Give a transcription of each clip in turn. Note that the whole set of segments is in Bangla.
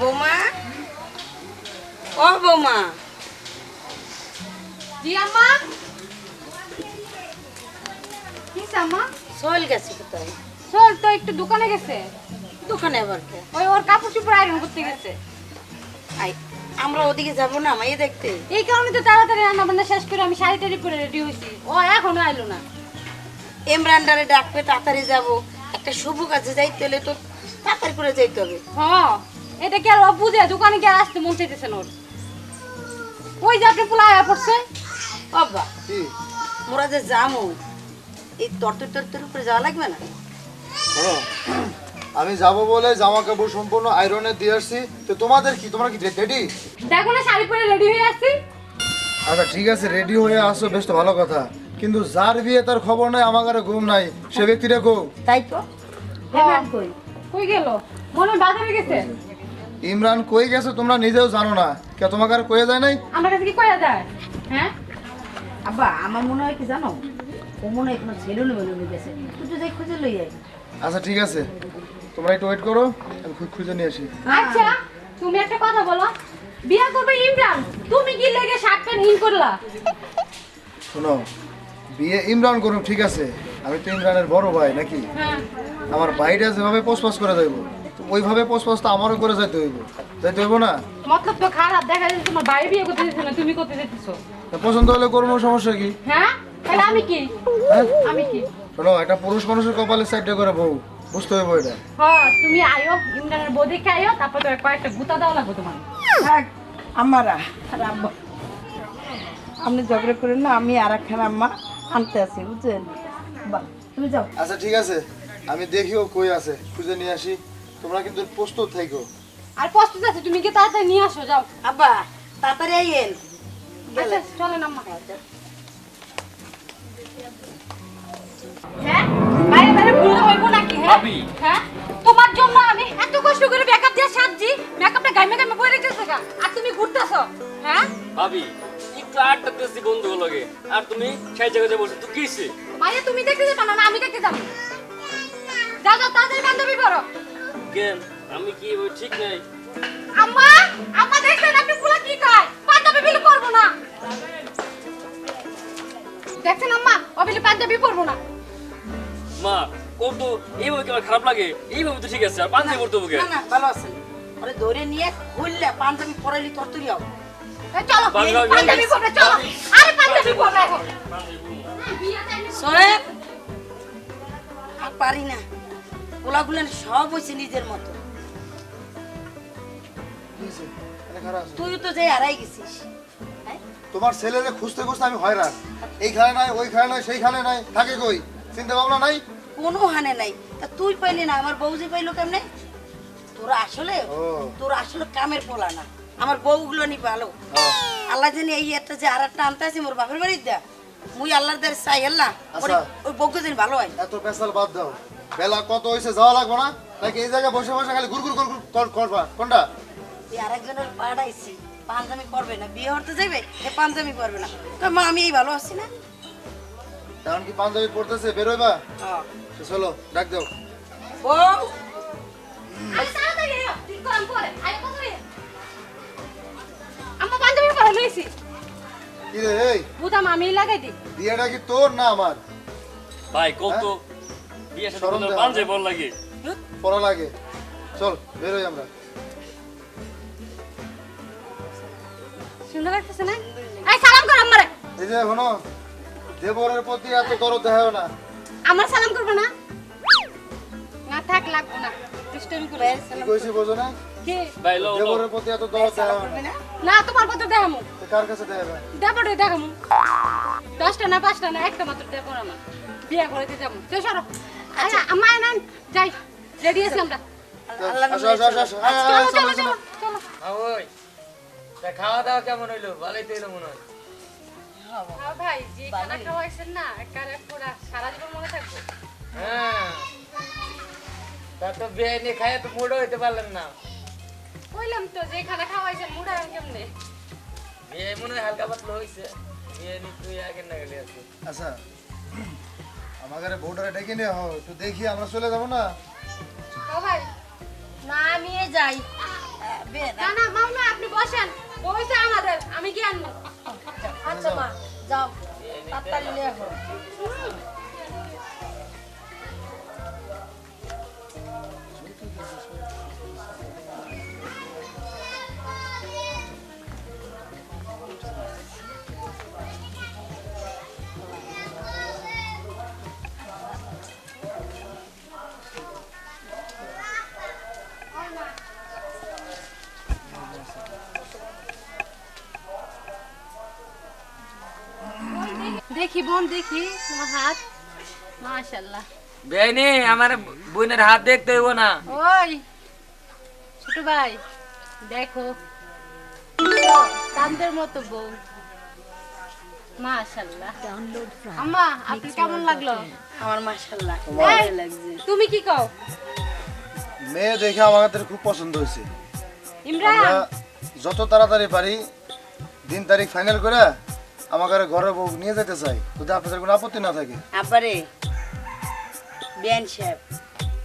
বৌমা? ও বৌমা। জি আম্মা। কি আম্মা? সোহেল গেছে কোথায়? চল তো একটু দোকানে গেছে। দোকানে আবার কে? ওই ওর কাপড় চোপড় আয়রন করতে গেছে। আই আমরা ওদিকে যাব না মাইয়ে দেখতে। এই কারণে তো তাড়াতাড়ি রান্না বান্না শেষ করে আমি শাড়ি টাড়ি পরে রেডি হয়েছি। ও এখনও আইলো না। এমরান্ডারে ডাকবে তাড়াতাড়ি যাব। একটা শুভ কাজে যাইতে হলে তো তাড়াতাড়ি করে যাইতে হবে। হ এটা কি আর ও বুঝে? দোকানে কি আর আসতে মন চাইতেছে না ওর? ওই যে আপনি পোলা আয়া পড়ছে? বাবা মোরা যে যামু এই তরতর তরতর উপরে যাওয়া লাগবে না? শোনো আমি যাব বলে জামা কাপড় সম্পূর্ণ আয়রনে দিয়ে আসছি। তো তোমাদের কি? তোমরা কি রেডি দেখো না শাড়ি পরে রেডি হয়ে আসছি আচ্ছা ঠিক আছে রেডি হয়ে আসো বেশ তো ভালো কথা। কিন্তু যার বিয়ে তার খবর নাই আমার ঘরে ঘুম নাই। সে ব্যক্তিটা কো? তাই তো? হ্যাঁ। কই গেল? মনে হয় বাজারে গেছে? ইমরান কই গেছে তোমরা নিজেও জানো না। কে তোমাকে আর কয়ে যায় নাই? আমার কাছে কি কয়া যায়? হ্যাঁ? আব্বা আমার মনে হয় কি জানো? ও মনে হয় কোনো ছেলে নেবে নিয়ে গেছে। তুই তো যাই খুঁজে লই আয়। আচ্ছা ঠিক আছে। তোমরা একটু ওয়েট করো আমি খুঁজে নিয়ে আসি। আচ্ছা তুমি একটা কথা বলো। বিয়া করবে ইমরান? তুমি কি লেগে শার্ট প্যান্ট হিন করলা? শোনো বিয়ে ইমরান করুন ঠিক আছে। আমি তো ইমরানের বড় ভাই নাকি? হ্যাঁ। আমার ভাইটা যেভাবে পোস্টপাস করে যাইব ওইভাবে পোস্টপাস তো আমারও করে যাইতে হইব। যাইতে হইব না? মতলব তো খারাপ দেখা যাচ্ছে তোমার বাইরে বিয়ে করতে দিচ্ছে না তুমি করতে দিতেছো। তা পছন্দ হলে করব সমস্যা কি? হ্যাঁ? তাহলে আমি কি? হ্যাঁ? আমি কি? শোনো একটা পুরুষ মানুষের কপালে সাইডটা করে বউ বুঝতে হইব এটা। হ্যাঁ তুমি আয়ো ইমরানের বউ দেখে আয়ো তারপর তো কয়েকটা গুতা দেওয়া লাগবে তোমার। থাক আমারা আর আব্বা। আপনি ঝগড়া করেন না আমি আর একখানা আম্মা আনতে আছি বুঝছেন? বাহ, তুমি যাও। আচ্ছা ঠিক আছে। আমি দেখিও কই আছে খুঁজে নিয়ে আসি। তোমরা কিন্তু প্রস্তুত থাকো। আর প্রস্তুত আছে তুমি কি তাড়াতাড়ি নিয়ে আসো যাও। আব্বা তাড়াতাড়ি আইয়েন। আচ্ছা চলেন আম্মা। হ্যাঁ? বাইরে বাইরে ঘুরে হইব নাকি হ্যাঁ? ভাবি। হ্যাঁ? তোমার জন্য আমি এত কষ্ট করে মেকআপ দিয়ে সাজছি মেকআপটা গাইমে গাইমে পরে রেখেছে গা। আর তুমি ঘুরতেছো হ্যাঁ? ভাবি একটু আটটা আর তুমি সেই জায়গায় বসে তুই কিসে মাইয়া তুমি দেখতে যাবে না না আমি দেখতে যাব। বান্ধবী কেন? আমি কি ওই ঠিক নাই? আম্মা আম্মা দেখবেন আপনি পুরো কি কয়? পাঞ্জাবি বিলি করব না। দেখছেন আম্মা? অবিলি পাঞ্জাবি করব না। মা ও তো এইভাবে কি খারাপ লাগে? এইভাবে তো ঠিক আছে আর পাঞ্জাবি পড়তে হবে না না ভালো আছেন ধরে নিয়ে খুললে পাঞ্জাবি পরাইলি তোর তুই এই চলো পাঞ্জাবি করবে চলো। আরে পাঞ্জাবি করবে এখন। সোহেব আর পারি না। গোলাগুলেন সব হয়েছে নিজের মতো। তুই তো যাই হারাই গেছিস। হ্যাঁ? তোমার ছেলেরে খুঁজতে খুঁজতে আমি হয়রান। এইখানে নাই ওইখানে নাই সেইখানে নাই থাকে কই? চিন্তা ভাবনা নাই? কোনো হানে নাই। তা তুই পাইলি না আমার বউ যে পাইলো কেমনে? তোরা আসলে। তোরা আসলে কামের পোলা না। আমার বউগুলো নি ভালো। হ্যাঁ। আল্লাহ জানি এই একটা যে আর একটা আনতে আছে মোর বাপের বাড়ির দা মুই আল্লাহর দ্বারে চাই আল্লাহ আচ্ছা। ওই বউকে জানি ভালো হয়। এত পেশাল বাদ দাও। বেলা কত হয়েছে যাওয়া লাগবে না? নাকি এই জায়গায় বসে বসে খালি গুড় গুড় গুড় গুড় কর- করবা কোনটা? তুই আরেকজনের পাড়াইছি পাঞ্জামি করবে না বিয়ে হতে যাবে এ পাঞ্জামি করবে না। তো মা আমি এই ভালো আছি না? এখন কি পাঞ্জাবি পড়তেছে বেরোইবা? হ্যাঁ। চলো ডাক দাও। বউ! পাঞ্জাবি পরে লইছি। কি রে এই? বুদাম আমি লাগাই দিই বিয়েটা কি তোর না আমার? ভাই কত বিয়ে সাথে শরম দেওয়া বল লাগে? পড়া লাগে। চল বেরোই আমরা। সুন্দর লাগতেছে না? এই সালাম কর আমারে এই যে শোনো দেবরের প্রতি এত দরদ দেখাও না। আমার সালাম করবে না? না থাক লাগবো না। দুষ্টমি করে কি কইছি বোঝো না? কি? ভাই লো লো দেবরের প্রতি এত দরদ দেখাও না। না? না তোমার কত দেখামু। তো কার কাছে দেখাবে? দেখামু। দশটা না পাঁচটা না একটা মাত্র দেবো আমার। বিয়ে করে দিয়ে যাব। তো সরো। আচ্ছা আমা নেন। যাই রেডি আছি আমরা। আল্লাহ আয়, চলো চলো চলো, চলো। ওই খাওয়া দাওয়া কেমন হইল? ভালোই তো হইল মনে হয়। হ্যাঁ ভাই যে খানা খাওয়াইছেন না একারে পুরা সারা জীবন মনে থাকব। হ্যাঁ। তা তো বিরিয়ানি খাইয়ে তো মুড়ো হইতে পারলেন না। কইলাম তো যে খানা খাওয়াইছেন মুড়া কেমনে? বিয়ে মনে হয় হালকা পাতলা হইছে। বিরিয়ানি তুই আগে না গেলে আচ্ছা। আমাদের বউটারে ডেকে নিয়ে হও একটু দেখি আমরা চলে যাব না? ও ভাই না আমি যাই। না না না মামা আপনি বসেন। বইছে আমাদের, আমি কি আনব। আচ্ছা মা, যাও। তাড়াতাড়ি নিয়ে আসো দেখি বোন দেখি। তোমার হাত। মাশাআল্লাহ। বেআইনি আমার বোনের হাত দেখতে হইব না। ওই ছোট ভাই দেখো। চাঁদের মতো বউ। মাশাআল্লাহ। আম্মা আপনি কেমন লাগল? আমার মাশাআল্লাহ ভালো লাগছে। তুমি কি কও? মেয়ে দেখে আমাদের খুব পছন্দ হয়েছে। ইমরান। যত তাড়াতাড়ি পারি দিন তারিখ ফাইনাল করে আমাকে ঘরে বউ নিয়ে যেতে চাই যদি আপনাদের কোনো আপত্তি না থাকে। আবারে বিয়ান সাহেব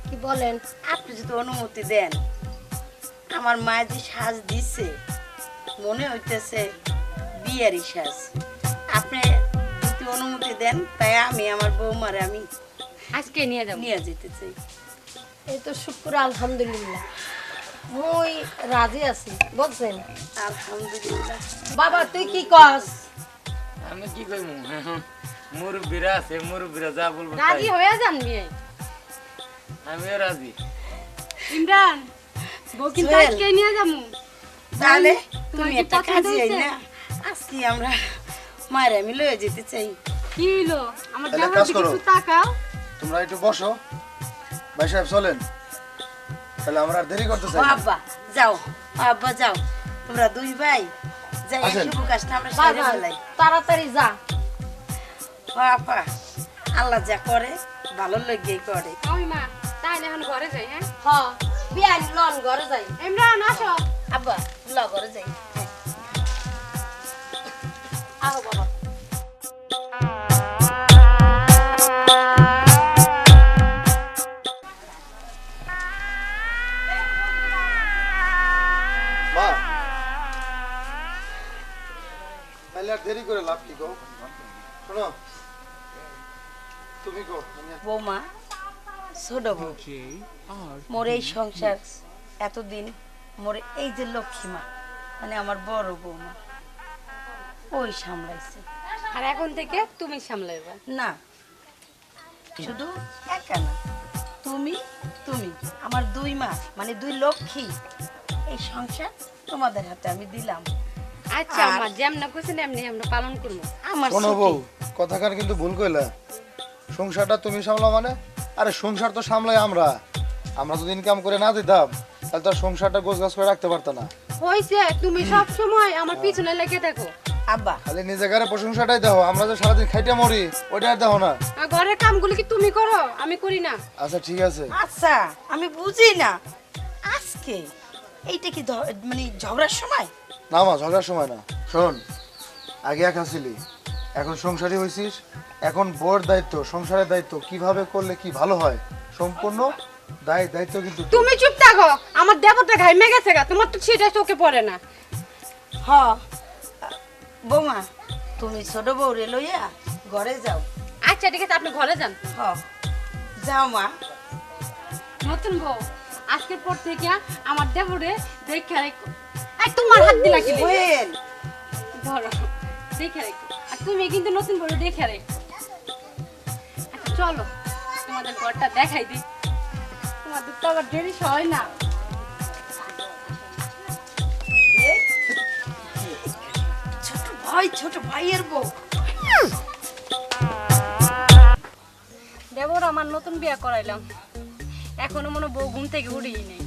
কি বলেন? আপনি যদি অনুমতি দেন আমার মা যে সাজ দিচ্ছে মনে হইতেছে বিয়েরই সাজ। আপনি যদি অনুমতি দেন তাই আমি আমার বৌমারে আমি আজকে নিয়ে যাব। নিয়ে যেতে চাই। এই তো শুক্র আলহামদুলিল্লাহ। মুই রাজি আছি বলছেন? আলহামদুলিল্লাহ। বাবা তুই কি কস আমি কি কইমু? মুরব্বীরা আছে মুরব্বীরা যা বলব রাজি হয়ে যান মেয়ে আমিও রাজি। ইমরান সোহেল। আজকে নিয়ে যাব। তাহলে তুমি কি একটা কাজে হয়েছে? না আজকে আমরা মায়ের আমি লয়ে যেতে চাই। কি হলো আমার কাজ দিকে একটু তাকাও। তোমরা একটু বসো। ভাই সাহেব চলেন। তাহলে আমরা আর দেরি করতে চাই না। আব্বা যাও। ও আব্বা যাও। তোমরা দুই ভাই যাই শুভ কাজটা আমরা সাইরে ফেলাই। তাড়াতাড়ি যা। ও আল্লাহ যা করে ভালো লেগেই করে। ওই মা তাহলে এখন ঘরে যাই হ্যাঁ? হ্যাঁ বিয়ান লন ঘরে যাই। ইমরান আসো। আব্বা ল ঘরে যাই। আহ বাবা। তাহলে আর দেরি করে লাভ কি গো? শোনো। তুমি গো বৌমা ছোট বউ। মোর এই সংসার এতদিন মোর এই যে লক্ষ্মীমা মানে আমার বড় বৌমা ওই সামলাইছে। আর এখন থেকে তুমি সামলাইবা। না শুধু একা না তুমি তুমি আমার দুই মা মানে দুই লক্ষ্মী এই সংসার তোমাদের হাতে আমি দিলাম। আচ্ছা আমার যেমন করছেন এমনি আমরা পালন করব। আমার শোনো বউ কথাকার কিন্তু ভুল কইলা। সংসারটা তুমি সামলাও মানে? আরে সংসার তো সামলাই আমরা। আমরা যদি ইনকাম করে না দিতাম তাহলে তো সংসারটা গোছ গাছ করে রাখতে পারতো না। হয়েছে তুমি সব সময় আমার পিছনে লেগে থাকো আব্বা। খালি নিজে গারে প্রশংসাটাই দেখো আমরা যে সারাদিন খাইতে মরি ওইটা আর দেখো না। ঘরের কামগুলো কি তুমি করো? আমি করি না। আচ্ছা ঠিক আছে। আচ্ছা আমি বুঝি না আজকে এইটা কি মানে ঝগড়ার সময়? না মা ঝগড়ার সময় না। শোন আগে একা ছিলি এখন সংসারী হয়েছিস এখন বোর দায়িত্ব সংসারের দায়িত্ব কীভাবে করলে কি ভালো হয়? সম্পূর্ণ দায় দায়িত্ব কিন্তু তোর। তুমি চুপ থাকো আমার দেবতা ঘাইমে গেছে গা তোমার তো সেটা চোখে পড়ে না। হ বৌমা তুমি ছোট বউ রে লইয়া ঘরে যাও। আচ্ছা ঠিক আছে আপনি ঘরে যান। হ যাও মা। নতুন বউ আজকের পর থেকে আমার দেবরে দেখে রেখো এই তোমার হাত দিলা কি কোয়েল ধরো। দেখে রেখো। আর তুমি কিন্তু নতুন দেখে রেখো। আচ্ছা চলো। তোমাদের ঘরটা দেখাই দিই। তোমাদের তো আবার দেরি হয় না। ছোট ভাই ছোট ভাইয়ের বউ। দেবর আমার নতুন বিয়ে করাইলাম। এখনও মনে বউ ঘুম থেকে উঠেই নেই।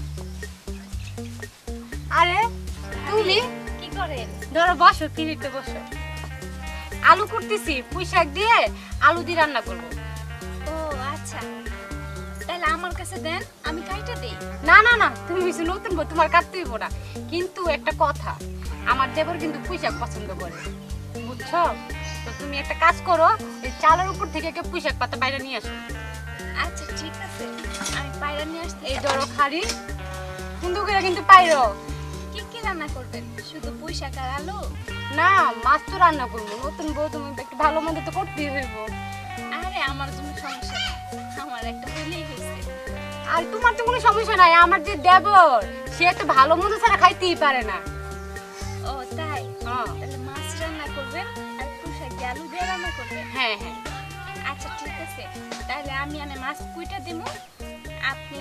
আরে তুমি? কি করে ধরো বসো তিরিতে বসো। আলু করতেছি পুঁই শাক দিয়ে আলু দিয়ে রান্না করব। ও আচ্ছা। তাহলে আমার কাছে দেন আমি কাইটা দেই। না না না তুমি কিছু নতুন বউ তোমার কাটতে হইব না। কিন্তু একটা কথা আমার দেবর কিন্তু পুঁই শাক পছন্দ করে। বুঝছ? তো তুমি একটা কাজ করো এই চালের উপর থেকে একটা পুঁই শাক পাতা বাইরে নিয়ে আসো। আচ্ছা ঠিক আছে। আমি পায়রা নিয়ে আসতে এই ধরো খাড়ি। পছন্দ করে কিন্তু পাইরো। রান্না করবেন? শুধু পুঁই শাক আর আলু? না মাছ তো রান্না করব। নতুন বউ তুমি একটু ভালো মন্দ তো করতেই হইব। আরে আমার জন্য সমস্যা নেই। আমার একটা হইলেই হয়েছে। আর তোমার তো কোনো সমস্যা নাই আমার যে দেবর সে তো ভালো মন্দ ছাড়া খাইতেই পারে না। ও তাই? হ্যাঁ। তাহলে মাছ রান্না করবেন আর পুঁই শাক দিয়ে আলু দিয়ে রান্না করবেন? হ্যাঁ হ্যাঁ। আচ্ছা ঠিক আছে। তাহলে আমি আনে মাছ কুইটা দিব আপনি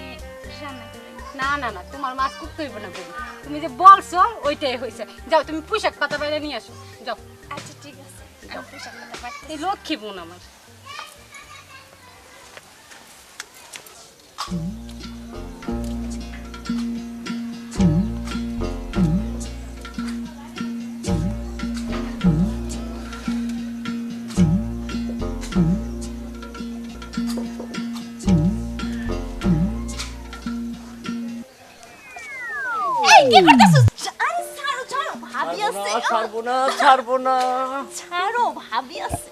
রান্না করেন? না না না তোমার মাছ করতে হইব না বলি তুমি যে বলছো ওইটাই হয়েছে যাও তুমি পোশাক পাতা বাইরে নিয়ে আসো। যাও। আচ্ছা ঠিক আছে। আমি পাতা এই লক্ষ্মী বোন আমার। ছাড়বো না। ছাড়ো ভাবি আছে।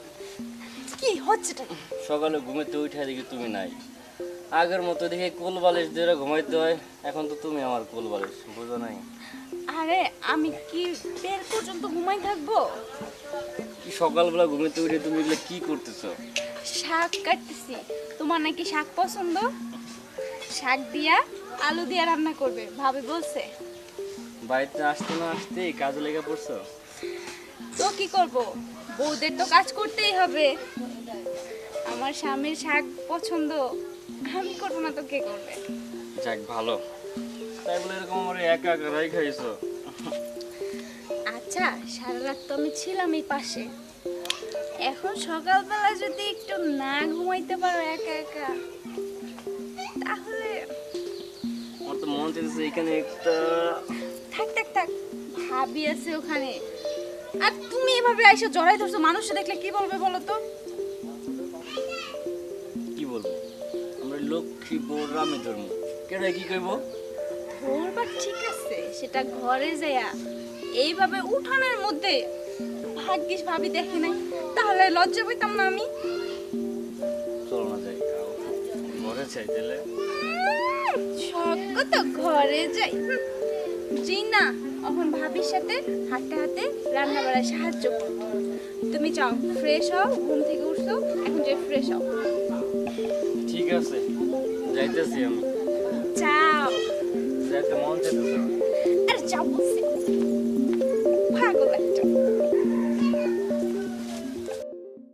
কি হচ্ছে সকালে ঘুমেতে উঠে দেখি তুমি নাই। আগের মতো দেখে কোল বালিশ দিয়ে ঘুমাইতে হয় এখন তো তুমি আমার কোল বালিশ বুঝো নাই। আরে আমি কি বের পর্যন্ত ঘুমাই থাকব? কি সকালবেলা ঘুমেতে উঠে তুমি এগুলো কি করতেছো? শাক কাটতেছি। তোমার নাকি শাক পছন্দ? শাক দিয়া আলু দিয়া রান্না করবে ভাবে বলছে। বাড়িতে আসতে না আসতে কাজে লেগে পড়ছো? তো কি করব? বউদের তো কাজ করতেই হবে। আমার স্বামীর শাক পছন্দ আমি করব না তো কে করবে? যাক ভালো। তাই বলে এরকম আমার একা একা রাই খাইছো? আচ্ছা সারা রাত তো আমি ছিলাম এই পাশে। এখন সকালবেলা যদি একটু না ঘুমাইতে পারো একা একা তাহলে আমার তো মন চাইছে এখানে একটা থাক থাক থাক। ভাবি আছে ওখানে। আর তুমি এভাবে আইসা জড়াই ধরছো মানুষে দেখলে কি বলবে বলো তো? কি বলব? আমরা লক্ষ্মী রামে ধর্ম। কেন কি কইবো? ওর ঠিক আছে সেটা ঘরে যায়া এইভাবে উঠানের মধ্যে ভাগ্যিস ভাবি দেখি নাই। তাহলে লজ্জা পেতাম না আমি? চলো না যাই ঘরে চাই তাহলে। তো ঘরে যাই। হুম। জি না এখন ভাবির সাথে হাতে হাঁটতে রান্না করার সাহায্য করব তুমি যাও ফ্রেশ হও ঘুম থেকে উঠছো এখন যে ফ্রেশ হও। ঠিক আছে যাইতেছি আমি। যাও যাইতে মন চাইতেছে আরে যাও বলছি